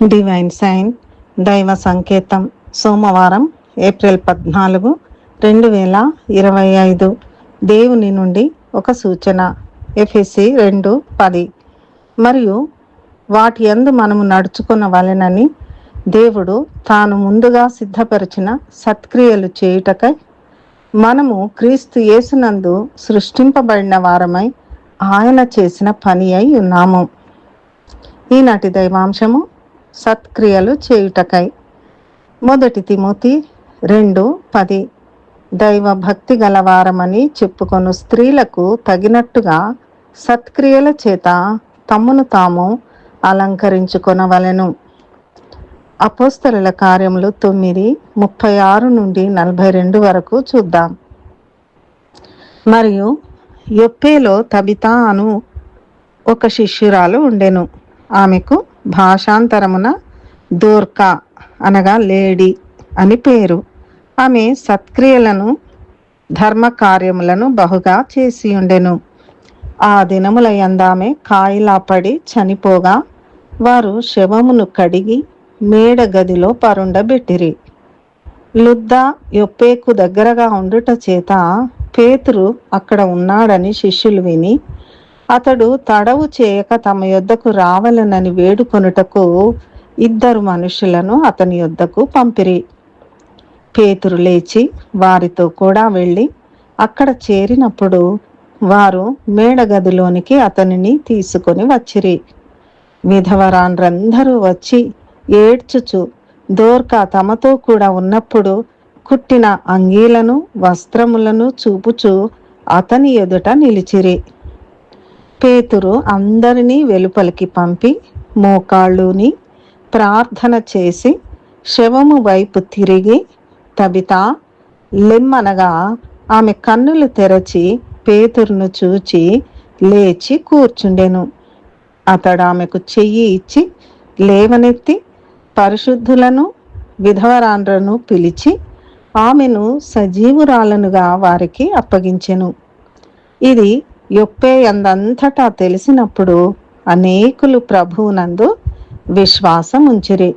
Divine sign దైవ సంకేతం సోమవారం ఏప్రిల్ పద్నాలుగు రెండు వేల ఇరవై ఐదు. దేవుని నుండి ఒక సూచన ఎఫ్ఎసి రెండు పది. మరియు వాటి యందు మనము నడుచుకున్న వలెనని దేవుడు తాను ముందుగా సిద్ధపరిచిన సత్క్రియలు చేయుటకై మనము క్రీస్తు యేసునందు సృష్టింపబడిన వారమై ఆయన చేసిన పని అయి ఉన్నాము. ఈనాటి దైవాంశము సత్క్రియలు చేయుటకై. మొదటి తిమోతి రెండు పది. దైవ భక్తి గలవారమని చెప్పుకొను స్త్రీలకు తగినట్టుగా సత్క్రియల చేత తమ్మును తాము అలంకరించుకొనవలెను. అపోస్తలుల కార్యములు తొమ్మిది ముప్పై ఆరు నుండి నలభై రెండు వరకు చూద్దాం. మరియు యొప్పేలో తబితా అను ఒక శిష్యురాలు ఉండెను. ఆమెకు భాషాంతరమున దోర్కా అనగా లేడీ అని పేరు. ఆమె సత్క్రియలను ధర్మ కార్యములను బహుగా చేసి ఉండెను ఆ దినముల యందామె కాయిలా పడి చనిపోగా వారు శవమును కడిగి మేడ గదిలో పరుండబెట్టిరి. లుద్దా యొప్పేకు దగ్గరగా ఉండుట చేత పేతురు అక్కడ ఉన్నాడని శిష్యులు విని అతడు తడవు చేయక తమ యొద్దకు రావలనని వేడుకొనుటకు ఇద్దరు మనుషులను అతని యొద్దకు పంపిరి. పేతురు లేచి వారితో కూడా వెళ్ళి అక్కడ చేరినప్పుడు వారు మేడగదిలోనికి అతనిని తీసుకొని వచ్చిరి. విధవరాన్రందరూ వచ్చి ఏడ్చుచు దోర్కా తమతో కూడా ఉన్నప్పుడు కుట్టిన అంగీలను వస్త్రములను చూపుచు అతని ఎదుట నిలిచిరి. పేతురు అందరినీ వెలుపలికి పంపి మోకాళ్ళుని ప్రార్థన చేసి శవము వైపు తిరిగి తబితా లెమ్మనగా ఆమె కన్నులు తెరచి పేతురును చూచి లేచి కూర్చుండెను. అతడు ఆమెకు చెయ్యి ఇచ్చి లేవనెత్తి పరిశుద్ధులను విధవరాండ్రను పిలిచి ఆమెను సజీవురాలనుగా వారికి అప్పగించెను. ఇది యొప్పే అందంతటా తెలిసినప్పుడు అనేకులు ప్రభువునందు విశ్వాసం ఉంచిరి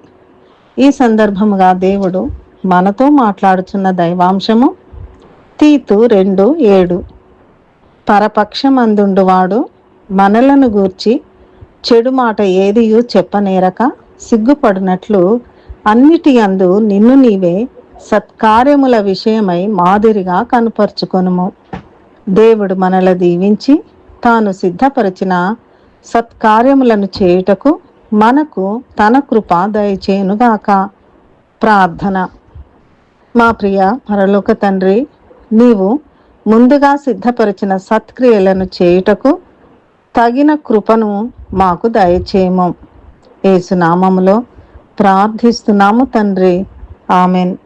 ఈ సందర్భముగా దేవుడు మనతో మాట్లాడుచున్న దైవాంశము తీతు రెండు ఏడు. పరపక్షమందుండువాడు మనలను గూర్చి చెడు మాట ఏదియు చెప్పనేరక సిగ్గుపడినట్లు అన్నిటి అందు నిన్ను నీవే సత్కార్యముల విషయమై మాదిరిగా కనుపరుచుకొనుము. దేవుడు మనల దీవించి తాను సిద్ధపరిచిన సత్కార్యములను చేయుటకు మనకు తన కృప దయచేయునుగాక. ప్రార్థన. మా ప్రియ పరలోక తండ్రి నీవు ముందుగా సిద్ధపరిచిన సత్క్రియలను చేయుటకు తగిన కృపను మాకు దయచేయము. ఏసునామములో ప్రార్థిస్తున్నాము తండ్రి. ఆమెన్.